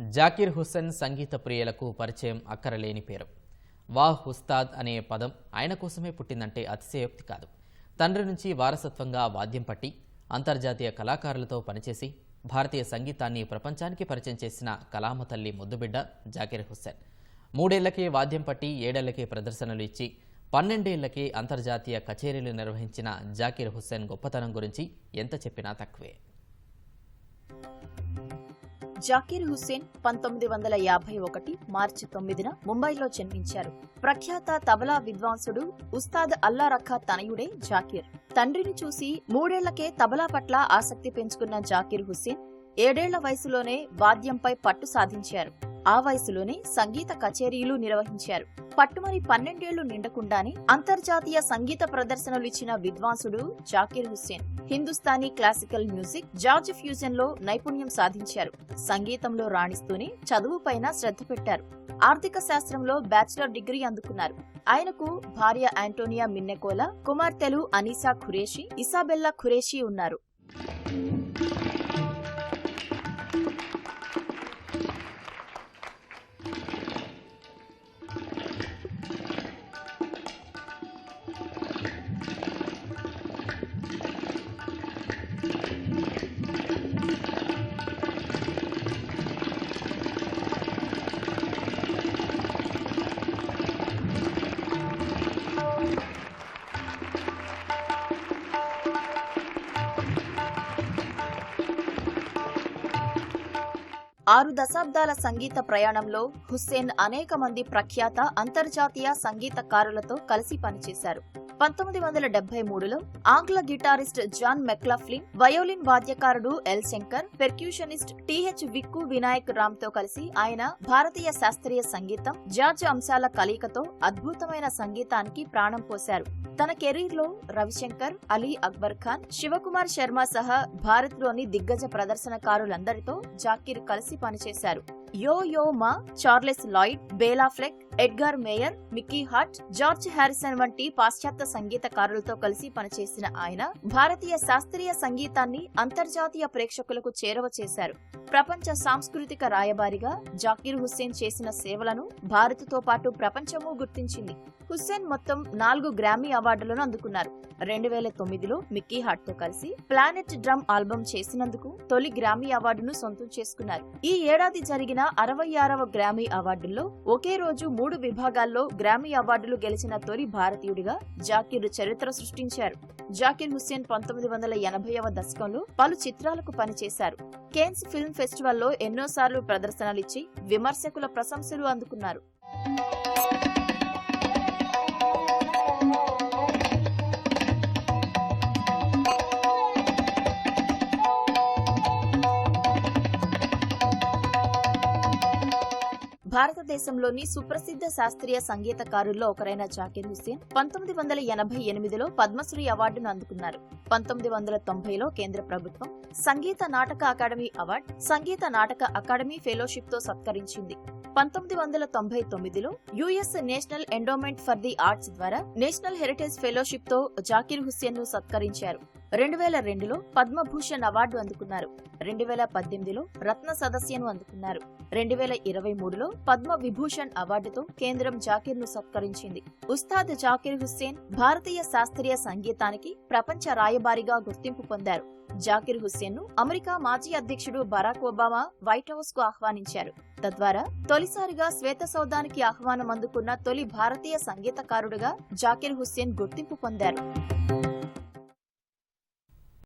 జాకీర్ హుస్సేన్ సంగీత ప్రియులకు పరిచయం అక్కరలేని పేరు. వాహ్ ఉస్తాద్ అనే పదం ఆయన కోసమే పుట్టిందంటే అతిశయోక్తి కాదు. తండ్రి నుంచి వారసత్వంగా వాద్యం పట్టి అంతర్జాతీయ కళాకారులతో పనిచేసి భారతీయ సంగీతాన్ని ప్రపంచానికి పరిచయం చేసిన కలామ తల్లి ముద్దుబిడ్డ జాకీర్ హుస్సేన్. మూడేళ్ళకే వాద్యం పట్టి ఏడేళ్ళకే ప్రదర్శనలు ఇచ్చి పన్నెండేళ్ళకే అంతర్జాతీయ కచేరీలు నిర్వహించిన జాకీర్ హుస్సేన్ గొప్పతనం గురించి ఎంత చెప్పినా తక్కువే. జాకీర్ హుస్సేన్ పంతొమ్మిది వందల యాభై ఒకటి మార్చి తొమ్మిదిన ముంబైలో జన్మించారు. ప్రఖ్యాత తబలా విద్వాంసుడు ఉస్తాద్ అల్లా రఖా తనయుడే జాకీర్. తండ్రిని చూసి మూడేళ్ళకే తబలా పట్ల ఆసక్తి పెంచుకున్న జాకీర్ హుస్సేన్ ఏడేళ్ళ వయసులోనే వాద్యంపై పట్టు సాధించారు. ఆ వయసులోనే సంగీత కచేరీలు నిర్వహించారు. పట్టుమని పన్నెండేళ్ళు నిండకుండానే అంతర్జాతీయ సంగీత ప్రదర్శనలు ఇచ్చిన విద్వాంసుడు జాకీర్ హుస్సేన్ హిందుస్థానీ క్లాసికల్ మ్యూజిక్ జార్జ్ ఫ్యూజన్లో నైపుణ్యం సాధించారు. సంగీతంలో రాణిస్తూనే చదువుపైన శ్రద్ధ పెట్టారు. ఆర్థిక శాస్త్రంలో బ్యాచిలర్ డిగ్రీ అందుకున్నారు. ఆయనకు భార్య ఆంటోనియా మిన్నెకోలా కుమార్తెలు అనీసా ఖురేషి ఇసాబెల్లా ఖురేషి ఉన్నారు. ఆరు దశాబ్దాల సంగీత ప్రయాణంలో హుస్సేన్ అనేక మంది ప్రఖ్యాత అంతర్జాతీయ సంగీతకారులతో కలిసి పనిచేశారు. పంతొమ్మిది వందల డెబ్బై మూడులో ఆంగ్ల guitarist John McLaughlin violin వాద్యకారుడు L Shankar percussionist T H Vikku రామ్తో కలిసి ఆయన భారతీయ శాస్త్రీయ సంగీతం జార్జ్ అంశాల కలయికతో అద్భుతమైన సంగీతానికి ప్రాణం పోశారు. తన కెరీర్లో రవిశంకర్ అలీ అక్బర్ ఖాన్ శివకుమార్ శర్మ సహా భారత్లోని దిగ్గజ ప్రదర్శనకారులందరితో జాకీర్ కలిసి పనిచేశారు. యో యో మా Charles Lloyd Bela Fleck Edgar Meyer Mickey Hart George Harrison వంటి పాశ్చాత్య సంగీతకారులతో కలిసి పనిచేసిన ఆయన భారతీయ శాస్త్రీయ సంగీతాన్ని అంతర్జాతీయ ప్రేక్షకులకు చేరవ చేశారు. ప్రపంచ సాంస్కృతిక రాయబారిగా జాకీర్ హుస్సేన్ చేసిన సేవలను భారత్తో పాటు ప్రపంచము గుర్తించింది. హుస్సేన్ మొత్తం నాలుగు గ్రామీ అవార్డులను అందుకున్నారు. రెండు వేల తొమ్మిదిలో మిక్కీ హార్ట్తో కలిసి ప్లానెట్ డ్రమ్ ఆల్బమ్ చేసినందుకు తొలి గ్రామీ అవార్డును సొంతం చేసుకున్నారు. ఈ ఏడాది జరిగిన జరిగిన అరవై ఆరవ గ్రామీ అవార్డుల్లో ఒకే రోజు మూడు విభాగాల్లో గ్రామీ అవార్డులు గెలిచిన తొలి భారతీయుడిగా జాకీర్ చరిత్ర సృష్టించారు. జాకీర్ హుస్సేన్ పంతొమ్మిది వందల ఎనభైవ దశకంలో పలు చిత్రాలకు పనిచేశారు. కేన్స్ ఫిల్మ్ ఫెస్టివల్లో ఎన్నోసార్లు ప్రదర్శనలిచ్చి విమర్శకుల ప్రశంసలు అందుకున్నారు. భారతదేశంలోని సుప్రసిద్ధ శాస్త్రీయ సంగీతకారుల్లో ఒకరైన జాకీర్ హుస్సేన్ పంతొమ్మిది వందల ఎనభై ఎనిమిదిలో పద్మశ్రీ అవార్డును అందుకున్నారు. పంతొమ్మిది వందల తొంభైలో కేంద్ర ప్రభుత్వం Sangeet Natak academy award Sangeet Natak academy ఫెలోషిప్తో సత్కరించింది. పంతొమ్మిది వందల తొంభై తొమ్మిదిలో US National Endowment for the Arts ద్వారా నేషనల్ హెరిటేజ్ ఫెలోషిప్తో జాకీర్ హుస్సేన్ను సత్కరించారు. రెండు వేల రెండులో పద్మభూషణ్ అవార్డు అందుకున్నారు. రెండు వేల పద్దెనిమిదిలో రత్న సదస్యను అందుకున్నారు. రెండు వేల ఇరవై మూడులో పద్మ విభూషణ్ అవార్డుతో కేంద్రం జాకీర్ను సత్కరించింది. ఉస్తాద్ జాకీర్ హుస్సేన్ భారతీయ శాస్త్రీయ సంగీతానికి ప్రపంచ రాయబారిగా గుర్తింపు పొందారు. జాకీర్ హుస్సేన్ను అమెరికా మాజీ అధ్యక్షుడు బరాక్ ఒబామా వైట్ హౌస్కు ఆహ్వానించారు. తద్వారా తొలిసారిగా శ్వేత సౌధానికి ఆహ్వానం అందుకున్న తొలి భారతీయ సంగీతకారుడుగా జాకీర్ హుస్సేన్ గుర్తింపు పొందారు.